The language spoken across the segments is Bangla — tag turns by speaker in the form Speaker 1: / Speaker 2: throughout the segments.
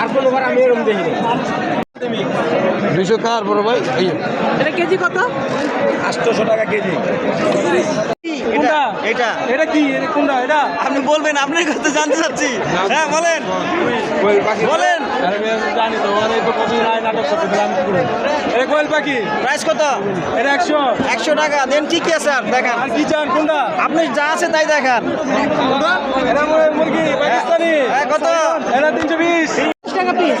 Speaker 1: আর কোনো বার আমি এরকম দেখি
Speaker 2: দুইশো কার বড় ভাই।
Speaker 3: এটা কেজি কত?
Speaker 1: আটশোশো টাকা কেজি।
Speaker 4: কোনটা?
Speaker 1: এটা।
Speaker 4: এটা কি? এটা কোনটা? এটা?
Speaker 1: আপনি বলবেন আপনার কাছে জানতে চাচ্ছি। হ্যাঁ বলেন। বলেন।
Speaker 4: আরে জানি তো তো কত নাটক করতে দিলাম কি করে এটা কোয়েল পাখি।
Speaker 1: প্রাইস কত?
Speaker 4: এটা একশো।
Speaker 1: একশো টাকা দেন আছে আর দেখান।
Speaker 4: আর কি চান কোনটা?
Speaker 1: আপনি যা আছে তাই দেখান।
Speaker 4: এটা মুরগি পাকিস্তানি।
Speaker 1: হ্যাঁ, কত?
Speaker 4: এটা তিনশো বিশ।
Speaker 3: টাকা পিস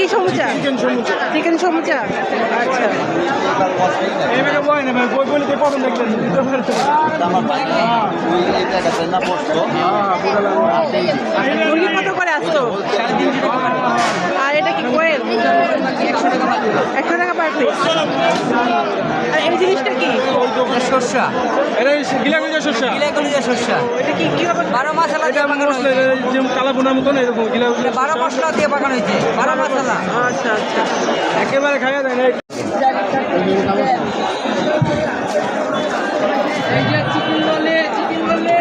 Speaker 3: কি সমুচা। চিকেন সমুচা? আচ্ছা।
Speaker 4: দেখলেন
Speaker 3: মুরগি কত করে আসতো একশো টাকা পার পিস আর এই জিনিসটা কি?
Speaker 5: শস্যা
Speaker 4: এটা গিলাগুজা শস্যা
Speaker 5: গিলাগুলিয়া শস্যা
Speaker 3: এটা কি কি হবে
Speaker 5: বারো মশলা দিয়ে
Speaker 4: মশলা
Speaker 5: হয়েছে।
Speaker 4: যেমন কালা বোনার মতন এরকম গিলাগুজা
Speaker 5: বারো মশলা দিয়ে পাকানো হয়েছে। বারো মশলা।
Speaker 3: আচ্ছা আচ্ছা।
Speaker 4: একেবারে খাইয়া দেয় না।
Speaker 3: এই যে চিকেন রোলে চিকেন রোলে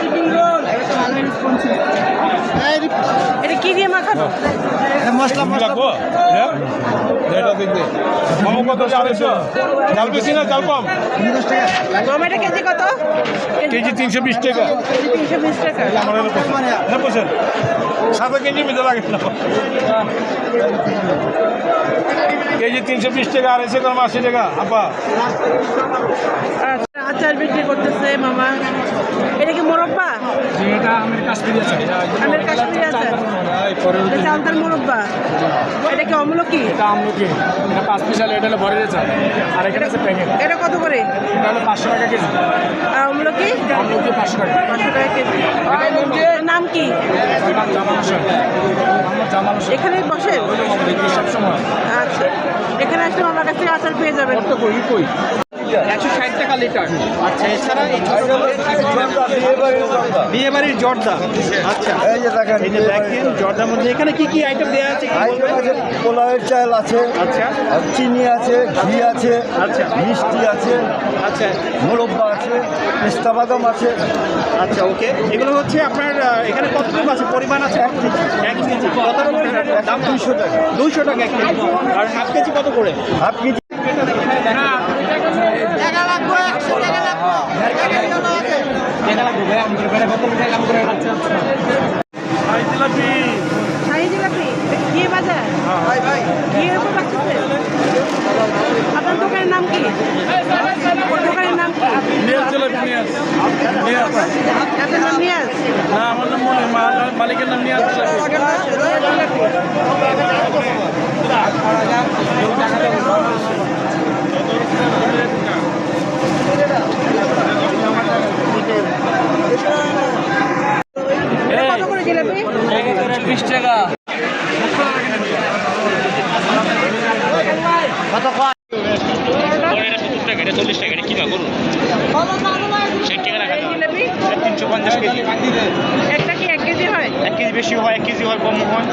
Speaker 3: চিকেন রোল এটা কি দিয়ে মাখানো?
Speaker 4: হ্যাঁ? এটা দেখবে মামা কত আড়াইশো? চাল বেশি না চাল কম?
Speaker 3: টমেটো কেজি কত?
Speaker 4: কেজি তিনশো বিশ টাকা।
Speaker 3: তিনশো বিশ টাকা।
Speaker 4: না বসেন। সাদা কেজি মিলে লাগে না। কেজি তিনশো বিশ টাকা আড়াইশো গ্রাম আশি টাকা। আপা।
Speaker 3: আচ্ছা আচার বিক্রি করতেছে মামা। এটা কি মোরব্বা?
Speaker 4: কাশ্মীরি আছে।
Speaker 3: আমের কাশ্মীরি আচার এটা চালতার মোরব্বা? এটা কি অমলকি?
Speaker 4: এটা আমলকি। এটা পাঁচ পিস আলে এটা হলো ভরে চাল। আর এখানে আছে প্যাকেট।
Speaker 3: এটা কত করে?
Speaker 4: এটা হলো পাঁচশো টাকা কেজি।
Speaker 3: আর অমলকি?
Speaker 4: আমলকি পাঁচশো টাকা।
Speaker 3: পাঁচশো টাকা কেজি। নাম কি?
Speaker 4: আমার নাম জামাল হোসেন জামাল হোসেন
Speaker 3: এখানে বসেন
Speaker 4: সবসময়
Speaker 3: আচ্ছা। এখানে আসলে আমার কাছ থেকে আচার পেয়ে যাবেন।
Speaker 4: কই?
Speaker 1: একশো ষাট টাকা লিটার। আচ্ছা এছাড়া এই বিয়ে বাড়ির জর্দা। আচ্ছা
Speaker 2: এই যে দেখেন
Speaker 1: এই যে দেখেন জর্দার মধ্যে এখানে কি কি আইটেম দেওয়া আছে
Speaker 2: পোলাওয়ের চাল আছে
Speaker 1: আচ্ছা।
Speaker 2: চিনি আছে ঘি আছে
Speaker 1: আচ্ছা।
Speaker 2: মিষ্টি আছে
Speaker 1: আচ্ছা।
Speaker 2: মোরব্বা আছে পেস্তা বাদাম আছে।
Speaker 1: আচ্ছা ওকে। এগুলো হচ্ছে আপনার এখানে কতটুকু আছে? পরিমাণ আছে? এক কেজি। কত রকমের দাম দুইশো টাকা। দুইশো টাকা এক কেজি। আর হাফ কেজি কত করে?
Speaker 2: হাফ কেজি
Speaker 3: শাহি জিলাপি ঘিয়ে বাজার ঘিয়ের উপর বাঁচতেছে আপনার দোকানের নাম কি দোকানের নাম কি আপনার নাম নিয়াজ
Speaker 4: না আমার নাম মনে মালিকের নাম নিয়ে আসছে
Speaker 3: চব্বিশ টাকা।
Speaker 5: চল্লিশ টাকা
Speaker 3: এটা কিনা
Speaker 1: করুন ষাট টাকা কেজি
Speaker 3: একটা কি এক কেজি হয়?
Speaker 1: এক কেজি বেশি হয় এক কেজি হয় কম হয়।